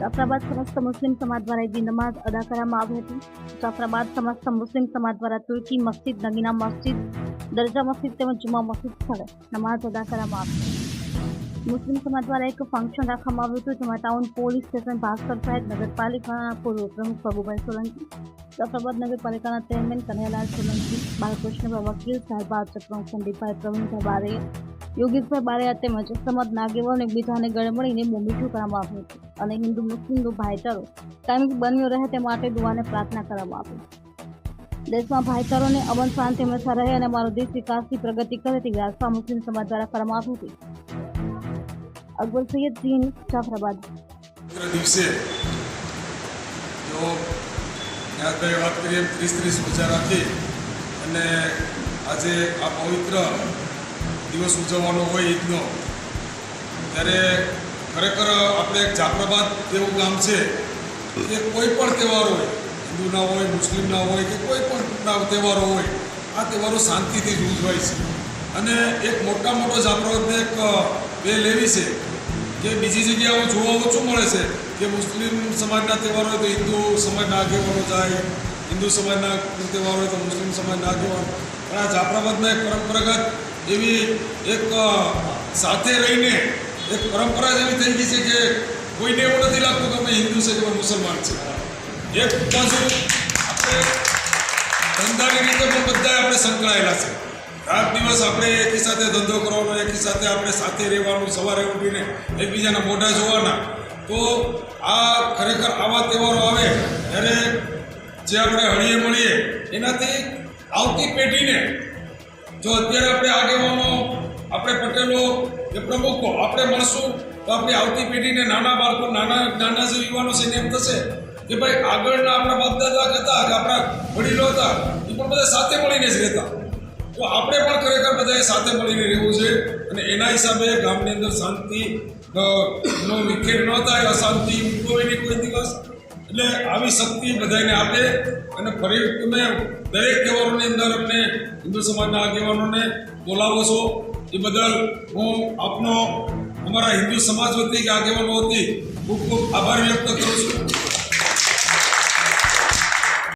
જાફરાબાદ સમસ્ત મુસ્લિમ સમાજ દ્વારા ઈદની નમાઝ અદા કરવામાં આવી હતી. જાફરાબાદ સમસ્ત મુસ્લિમ સમાજ દ્વારા તુર્કી મસ્જિદ, નગીના મસ્જિદ દરજા મસ્જિદ તેમજ જુમા મસ્જિદ સ્થળે નમાઝ અદા કરવામાં આવી મુસ્લિમ સમાજ દ્વારા એક ફંક્શન રાખવામાં આવ્યું હતું, જેમાં ટાઉન પોલીસ સ્ટેશન ભાસ્કર સાહેબ, નગરપાલિકાના પૂર્વ પ્રમુખ પ્રભુભાઈ સોલંકી, જાફરાબાદ નગરપાલિકાના ચેરમેન કનૈયાલાલ સોલંકી બાલકૃષ્ણભાઈ વકીલ સાહેબ પ્રમુખ સંદીપભાઈ પ્રવીણભાઈ બારે યોગેશભાઈ બારિયા તેમજ સમાજના આગેવાનો એકબીજાને ગળે મળીને બહુમીઠું કરવામાં આવ્યું હતું અને હિન્દુ મુસ્લિમનો ભાઈચારો કાયમી બન્યો રહે તે માટે દુઆને પ્રાર્થના કરવામાં આવી દેશમાં ભાઈચારોને અમન શાંતિ હંમેશા રહે અને અમારો દેશ વિકાસની પ્રગતિ કરે તેવી આસ્થા મુસ્લિમ સમાજ દ્વારા કરવામાં આવી હતી. અકબર સૈયદ જીન જાફરાબાદ. દિવસે વાત કરીએ ત્રીસ ત્રીસ રાખી અને આજે આ પવિત્ર દિવસ ઉજવવાનો હોય ઈદનો ત્યારે ખરેખર આપણે એક જાફરાબાદ જેવું ગામ છે કે કોઈ પણ તહેવાર હોય હિન્દુના હોય મુસ્લિમના હોય કે કોઈ પણ તહેવારો હોય, આ તહેવારો શાંતિથી જ ઉજવાય છે. અને એક મોટા મોટો જાફરાબાદને એક વેલ એવી છે કે બીજી જગ્યાઓ જોવા ઓછું મળે છે કે મુસ્લિમ સમાજના તહેવારો હોય તો હિન્દુ સમાજના આગેવાનો જાય, હિન્દુ સમાજના તહેવાર હોય તો મુસ્લિમ સમાજના આગેવાનો. પણ આ જાફરાબાદમાં એક પરંપરાગત એવી એક સાથે રહીને એક પરંપરા જ એવી થઈ ગઈ છે કે કોઈને એવું નથી લાગતું કે અમે હિન્દુ છે કે અમે મુસલમાન છે. એક બાજુ આપણે ધંધાની રીતે પણ બધા આપણે સંકળાયેલા છે. રાત દિવસ આપણે એકી સાથે ધંધો કરવાનો, એકી સાથે આપણે સાથે રહેવાનું, સવારે ઉઠીને એકબીજાના મોઢા જોવાના, તો આ ખરેખર આવા તહેવારો આવે, ત્યારે જે આપણે હળીએ મળીએ, એનાથી આવતી પેઢીને જો અત્યારે આપણે આગેવાનો, આપણે પટેલો કે પ્રમુખો, આપણે મળશું તો આપણી આવતી પેઢીને નાના બાળકો, નાના નાના જે યુવાનો છે એમ થશે કે ભાઈ આગળના આપણા બાપ દાદા હતા કે આપણા વડીલો હતા, એ પણ બધા સાથે મળીને જ રહેતા. તો આપણે પણ ખરેખર બધાએ સાથે મળીને રહેવું છે અને એના હિસાબે ગામની અંદર શાંતિ નો વિખેર ન થાય, અશાંતિ એટલે આવી શક્તિ બધાને આપે અને ફરી તમે દરેક તહેવારોની અંદર અમને હિન્દુ સમાજના આગેવાનોને બોલાવો છો. એ બદલ હું આપનો અમારા હિન્દુ સમાજ વતી કે આગેવાનો વતી ખૂબ ખૂબ આભાર વ્યક્ત કરું છું.